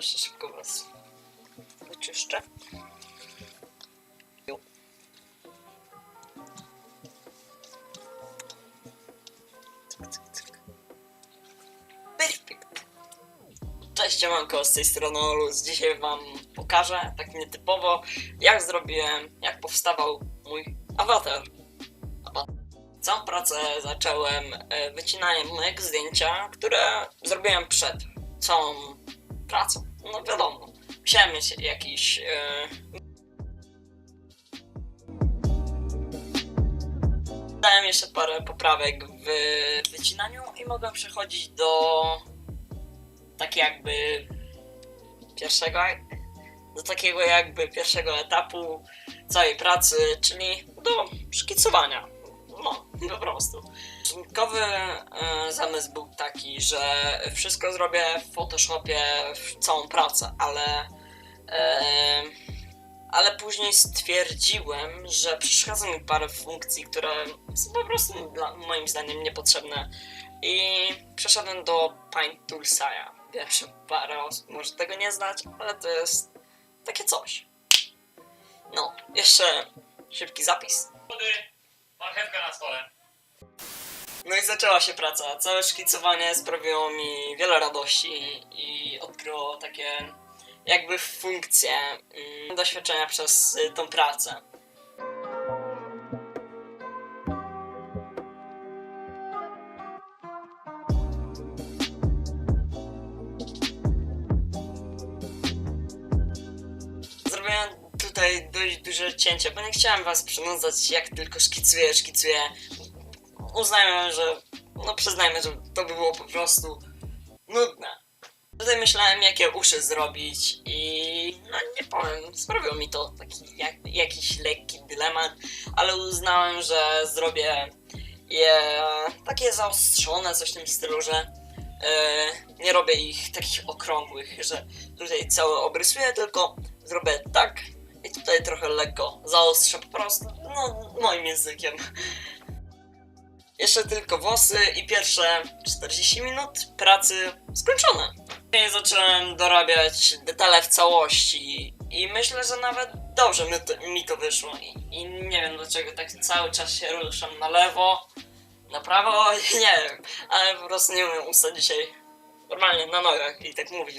Jeszcze szybko was wyczyszczę. Perfekt. Cześć, siemanko, z tej strony Olus. Dzisiaj wam pokażę, tak nietypowo, jak zrobiłem, jak powstawał mój. Awatar. Całą pracę zacząłem e, wycinaniem mojego zdjęcia, które zrobiłem przed całą pracą. No wiadomo, musiałem mieć jakiś. E... Dałem jeszcze parę poprawek w wycinaniu i mogłem przechodzić do tak jakby pierwszego do takiego jakby pierwszego etapu całej pracy, czyli do szkicowania. Po prostu. Początkowy e, zamysł był taki, że wszystko zrobię w Photoshopie w całą pracę, ale e, ale później stwierdziłem, że przeszkadza mi parę funkcji, które są po prostu dla, moim zdaniem niepotrzebne i przeszedłem do Paint Tools'a. Wiem, że parę osób może tego nie znać, ale to jest takie coś. No, jeszcze szybki zapis. Marchewka na stole. No i zaczęła się praca. Całe szkicowanie sprawiło mi wiele radości i odkryło takie jakby funkcje mm, doświadczenia przez y, tą pracę. Zrobiłem tutaj dość duże cięcie, bo nie chciałem was przynudzać jak tylko szkicuję, szkicuję uznajmy, że. No przyznajmy, że to by było po prostu nudne. Tutaj myślałem, jakie uszy zrobić, i no nie powiem, sprawiło mi to taki jak, jakiś lekki dylemat, ale uznałem, że zrobię je takie zaostrzone, coś w tym stylu, że e, nie robię ich takich okrągłych, że tutaj cały obrysuję, tylko zrobię tak i tutaj trochę lekko zaostrzę po prostu, no moim językiem. Jeszcze tylko włosy i pierwsze 40 minut pracy skończone. Później zacząłem dorabiać detale w całości i myślę, że nawet dobrze mi to, mi to wyszło. I, I nie wiem dlaczego tak cały czas się ruszam na lewo, na prawo, nie wiem, ale po prostu nie umiem ustać dzisiaj normalnie na nogach i tak mówić.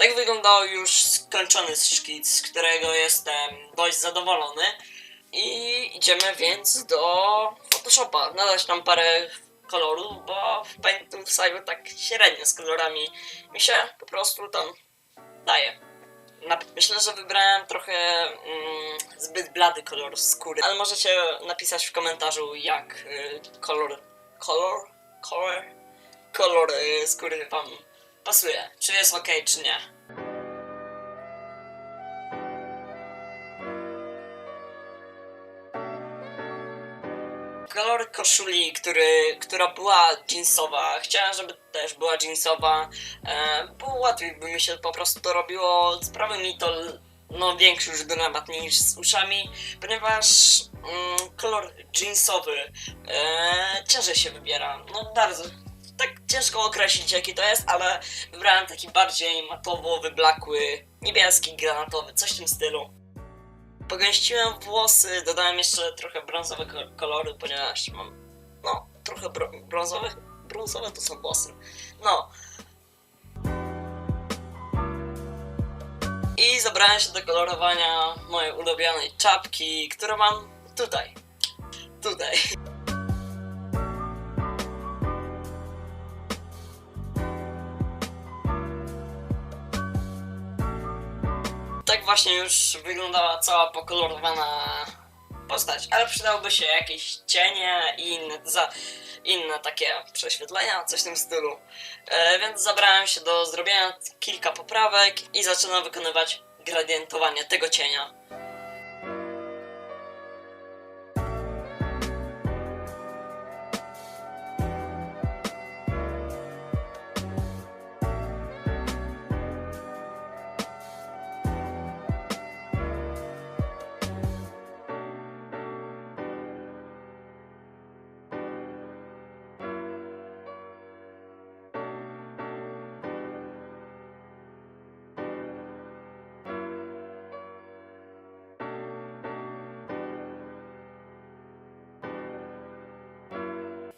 Tak wyglądał już skończony szkic, z którego jestem dość zadowolony. I idziemy więc do Photoshopa. Nadać tam parę kolorów, bo w Paintu Cyber tak średnio z kolorami mi się po prostu tam daje. Myślę, że wybrałem trochę mm, zbyt blady kolor skóry, ale możecie napisać w komentarzu jak y, kolor, kolor, kolor, kolor y, skóry wam pasuje. Czy jest ok, czy nie. Kolor koszuli, który, która była jeansowa, chciałem, żeby też była jeansowa, e, bo łatwiej by mi się po prostu to robiło. Sprawi mi to no, większy już dylemat niż z uszami, ponieważ mm, kolor jeansowy e, ciężej się wybiera. No bardzo. Tak ciężko określić jaki to jest, ale wybrałem taki bardziej matowo wyblakły, niebieski, granatowy, coś w tym stylu. Pogęściłem włosy, dodałem jeszcze trochę brązowe ko- kolory, ponieważ mam, no, trochę bro- brązowe, brązowe to są włosy. No. I zabrałem się do kolorowania mojej ulubionej czapki, którą mam tutaj. Tutaj. Właśnie już wyglądała cała pokolorowana postać, ale przydałoby się jakieś cienie i inne, za, inne takie prześwietlenia, coś w tym stylu. E, więc zabrałem się do zrobienia kilka poprawek i zaczynam wykonywać gradientowanie tego cienia.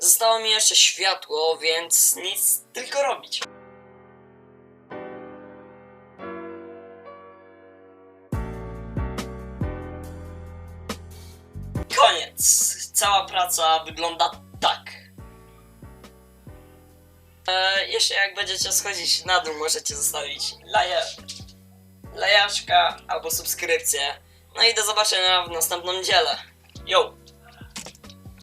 Zostało mi jeszcze światło, więc nic, tylko robić. Koniec. Cała praca wygląda tak. E, jeszcze jak będziecie schodzić na dół, możecie zostawić laje, lajaczka albo subskrypcję. No i do zobaczenia w następnym dziele. Yo!